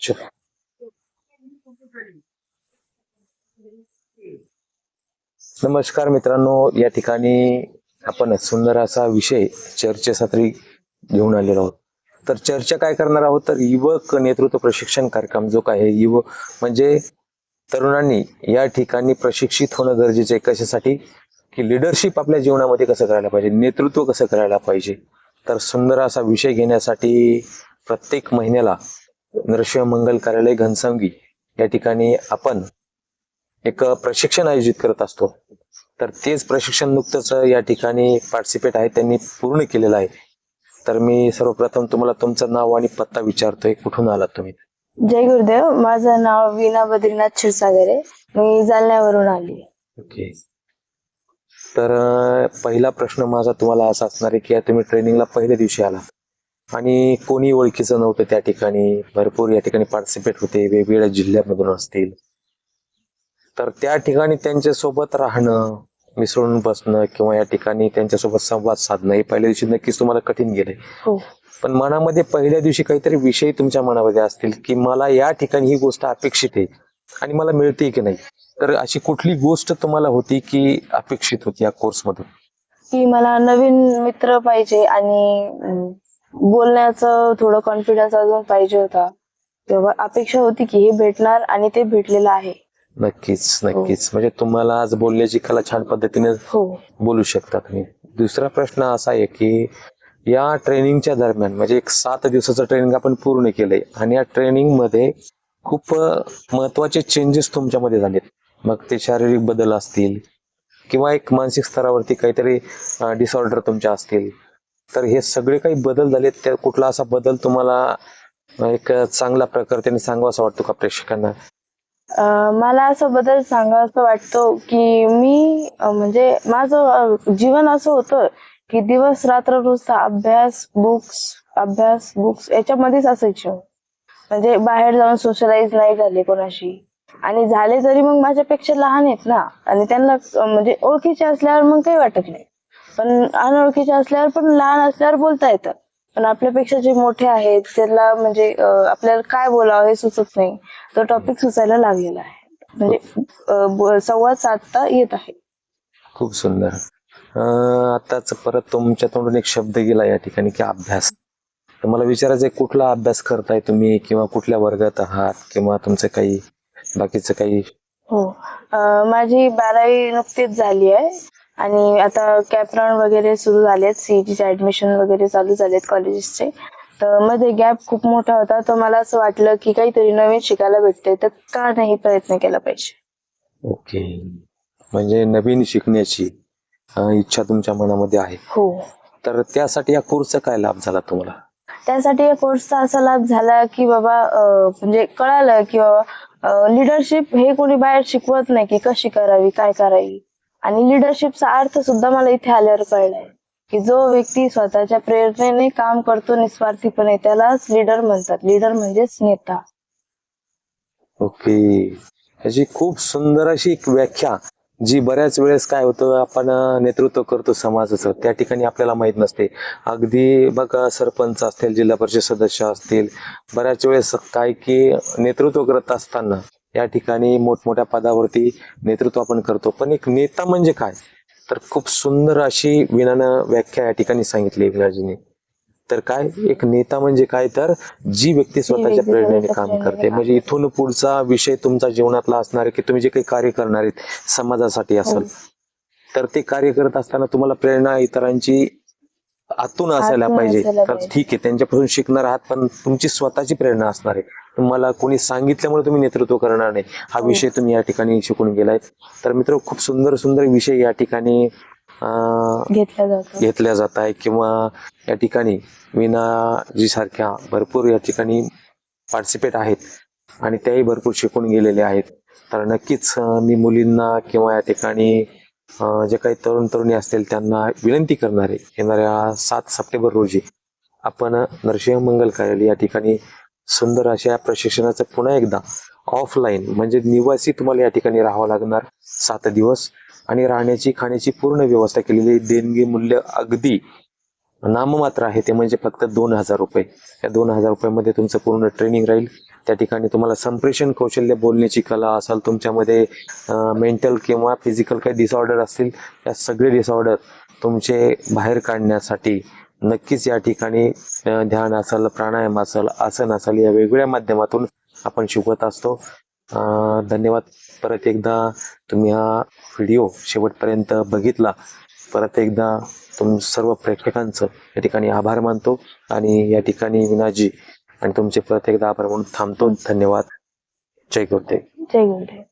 चल. नमस्कार मित्रांनो या ठिकाणी आपण सुंदर असा विषय चर्चेसाठी घेऊन आलेलो आहोत. तर चर्चा काय करणार आहोत? तर युवक नेतृत्व प्रशिक्षण कार्यक्रम जो काय आहे युवक म्हणजे तरुणांनी या ठिकाणी प्रशिक्षित होणं गरजेचं आहे. कशासाठी? की लिडरशिप आपल्या जीवनामध्ये कसं करायला पाहिजे? नेतृत्व कसं करायला पाहिजे? तर सुंदर असा विषय घेण्यासाठी प्रत्येक महिन्याला नरसिंह मंगल कार्यालय घनसावंगी या ठिकाणी आपण एक प्रशिक्षण आयोजित करत असतो. तर तेच प्रशिक्षण नुकतंच या ठिकाणी पार्टिसिपेट आहे त्यांनी पूर्ण केलेलं आहे. तर मी सर्वप्रथम तुम्हाला तुमचं नाव आणि पत्ता विचारतोय कुठून आलात तुम्ही? जय गुरुदेव माझं नाव वीणा बद्रीनाथ क्षीरसागरे मी जालन्यावरून आली ओके. तर पहिला प्रश्न माझा तुम्हाला असा असणार आहे की तुम्ही ट्रेनिंगला पहिल्या दिवशी आला आणि कोणी ओळखीचं नव्हतं त्या ठिकाणी. भरपूर या ठिकाणी पार्टिसिपेट होते. वेगवेगळ्या जिल्ह्यामधून असतील. तर त्या ठिकाणी त्यांच्यासोबत राहणं मिसळून बसणं किंवा या ठिकाणी त्यांच्यासोबत संवाद साधणं हे पहिल्या दिवशी नक्कीच तुम्हाला कठीण गेलंय हो. पण मनामध्ये पहिल्या दिवशी काहीतरी विषय तुमच्या मनामध्ये असतील की मला या ठिकाणी ही गोष्ट अपेक्षित आहे आणि मला मिळते की नाही. तर अशी कुठली गोष्ट तुम्हाला होती की अपेक्षित होती या कोर्समधून की मला नवीन मित्र पाहिजे आणि बोलण्याचं थोडं कॉन्फिडन्स अजून पाहिजे होता. तेव्हा अपेक्षा होती की हे भेटणार आणि ते भेटलेलं आहे. नक्कीच नक्कीच. म्हणजे तुम्हाला आज बोलण्याची कला छान पद्धतीने हो. बोलू शकता तुम्ही. दुसरा प्रश्न असा आहे की या ट्रेनिंगच्या दरम्यान म्हणजे एक सात दिवसाचं ट्रेनिंग आपण पूर्ण केलंय आणि या ट्रेनिंगमध्ये खूप महत्त्वाचे चेंजेस तुमच्यामध्ये झालेत. मग ते शारीरिक बदल असतील किंवा एक मानसिक स्तरावरती काहीतरी डिसऑर्डर तुमच्या असतील. तर हे सगळे काही बदल झालेत. त्या कुठला असा बदल तुम्हाला एक चांगला प्रकारे सांगावा असं वाटतो का प्रेक्षकांना? मला असं बदल सांगा असं वाटतो की मी म्हणजे माझं जीवन असं होतं की दिवस रात्र नुसता अभ्यास बुक्स अभ्यास बुक्स याच्यामध्येच असायचे. म्हणजे बाहेर जाऊन सोशलाइज नाही झाले कोणाशी. आणि झाले तरी मग माझ्यापेक्षा लहान आहेत ना आणि त्यांना म्हणजे ओळखीचे असल्यावर मग काही वाटत नाही. पण अनोळखीचे असल्यावर पण लहान असल्यावर बोलता येतं. पण आपल्यापेक्षा जे मोठे आहेत त्याला म्हणजे आपल्याला काय बोलावं हे सुचत नाही. तो टॉपिक सुचायला लागलेला आहे. म्हणजे संवाद साधता येत आहे. खूप सुंदर. आताच परत तुमच्या तोंडून एक शब्द गेला या ठिकाणी की अभ्यास. तर मला विचारायचं कुठला अभ्यास करताय तुम्ही किंवा कुठल्या वर्गात आहात किंवा तुमचं काही बाकीचं काही? हो. माझी बारावी नुकतीच झाली आहे. आणि आता कॅपराऊंड वगैरे सुरू झालेत सीईटीचे ऍडमिशन वगैरे चालू झालेत कॉलेजेसचे तर मध्ये गॅप खूप मोठा होता तर मला असं वाटलं की काहीतरी नवीन शिकायला भेटते तर का नाही प्रयत्न केला पाहिजे? ओके. म्हणजे नवीन शिकण्याची इच्छा तुमच्या मनामध्ये आहे. हो. तर त्यासाठी या कोर्सचा काय लाभ झाला तुम्हाला? त्यासाठी या कोर्सचा असा लाभ झाला की बाबा म्हणजे कळालं की बाबा लिडरशिप हे कोणी बाहेर शिकवत नाही की कशी करावी काय करावी. आणि लिडरशिपचा अर्थ सुद्धा मला इथे आल्यावर कळलाय. की जो व्यक्ती स्वतःच्या प्रेरणेने काम करतो निस्वार्थीपणे त्यालाच लीडर म्हणतात. लीडर म्हणजेच नेता. ओके. ह्याची खूप सुंदर अशी एक व्याख्या जी बऱ्याच वेळेस काय होतं आपण नेतृत्व करतो समाजाचं. त्या ठिकाणी आपल्याला माहीत नसते. अगदी बघा सरपंच असतील जिल्हा परिषद सदस्य असतील बऱ्याच वेळेस काय की नेतृत्व करत असताना या ठिकाणी मोठमोठ्या पदावरती नेतृत्व आपण करतो. पण एक नेता म्हणजे काय? तर खूप सुंदर अशी विनानं व्याख्या या ठिकाणी सांगितली विनाजीने तर काय? एक नेता म्हणजे काय? तर जी व्यक्ती स्वतःच्या प्रेरणेने काम करते. म्हणजे इथून पुढचा विषय तुमचा जीवनातला असणार आहे की तुम्ही जे काही कार्य करणार आहेत समाजासाठी असेल तर ते कार्य करत असताना तुम्हाला प्रेरणा इतरांची आतून असायला पाहिजे. तर. ठीक आहे त्यांच्यापासून शिकणार आहात पण तुमची स्वतःची प्रेरणा असणार आहे. तुम्हाला कोणी सांगितल्यामुळे तुम्ही नेतृत्व करणार नाही. हा हो. विषय तुम्ही या ठिकाणी शिकून गेलाय. तर मित्र खूप सुंदर सुंदर विषय या ठिकाणी घेतल्या जात. आहे किंवा या ठिकाणी वीणाजी सारख्या भरपूर या ठिकाणी पार्टिसिपेट आहेत आणि त्याही भरपूर शिकून गेलेले आहेत. तर नक्कीच मी मुलींना किंवा या ठिकाणी जे काही तरुण तरुणी असतील त्यांना विनंती करणार येणाऱ्या सात सप्टेंबर रोजी आपण नरसिंह मंगल कार्यालय या ठिकाणी सुंदर अशा प्रशिक्षणाचं पुन्हा एकदा ऑफलाईन म्हणजे निवासी तुम्हाला या ठिकाणी राहावं लागणार. सात दिवस आणि राहण्याची खाण्याची पूर्ण व्यवस्था केलेली देणगी मूल्य अगदी नाममात्र आहे ते म्हणजे फक्त दोन हजार रुपये. या दोन हजार रुपयामध्ये तुमचं पूर्ण ट्रेनिंग राहील. त्या ठिकाणी तुम्हाला संप्रेषण कौशल्य बोलण्याची कला असाल तुमच्यामध्ये मेंटल किंवा फिजिकल काही डिसऑर्डर असतील या सगळे डिसऑर्डर तुमचे बाहेर काढण्यासाठी नक्कीच या ठिकाणी ध्यान असेल प्राणायाम असेल आसन असेल या वेगवेगळ्या माध्यमातून आपण शिकवत असतो. धन्यवाद. परत एकदा तुम्ही हा व्हिडिओ शेवटपर्यंत बघितला. परत एकदा तुम सर्व प्रेक्षकांचं या ठिकाणी आभार मानतो आणि या ठिकाणी विनाजी आणि तुमचे परत एकदा आभार म्हणून थांबतो. धन्यवाद. जय गुरुदेव. जय गुरुदेव.